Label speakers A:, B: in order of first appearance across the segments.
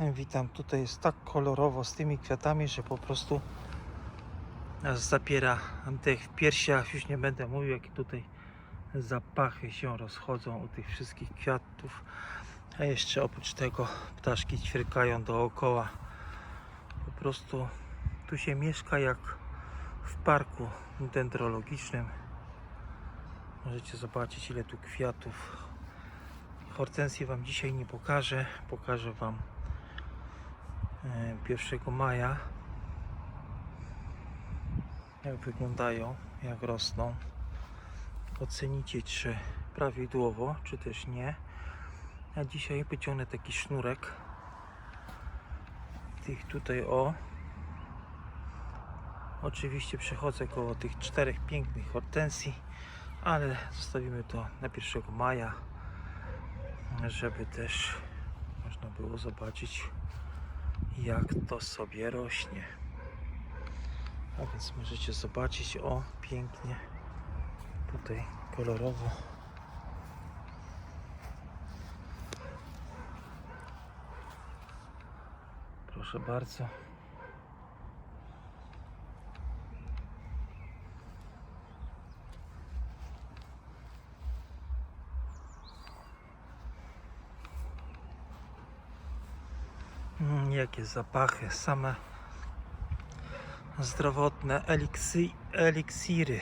A: Witam. Tutaj jest tak kolorowo z tymi kwiatami, że po prostu zapiera dech w piersiach. Już nie będę mówił, jakie tutaj zapachy się rozchodzą u tych wszystkich kwiatów. A jeszcze oprócz tego ptaszki ćwierkają dookoła. Po prostu tu się mieszka jak w parku dendrologicznym. Możecie zobaczyć ile tu kwiatów. Hortensji Wam dzisiaj nie pokażę. Pokażę Wam 1 maja jak wyglądają, jak rosną. Ocenicie czy prawidłowo, czy też nie. Ja dzisiaj wyciągnę taki sznurek tych tutaj o oczywiście przechodzę koło tych czterech pięknych hortensji ale zostawimy to na 1 maja żeby też można było zobaczyć jak to sobie rośnie. A więc możecie zobaczyć o pięknie. Tutaj kolorowo. Proszę bardzo jakie zapachy, same zdrowotne eliksy, eliksiry.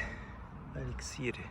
A: Eliksiry.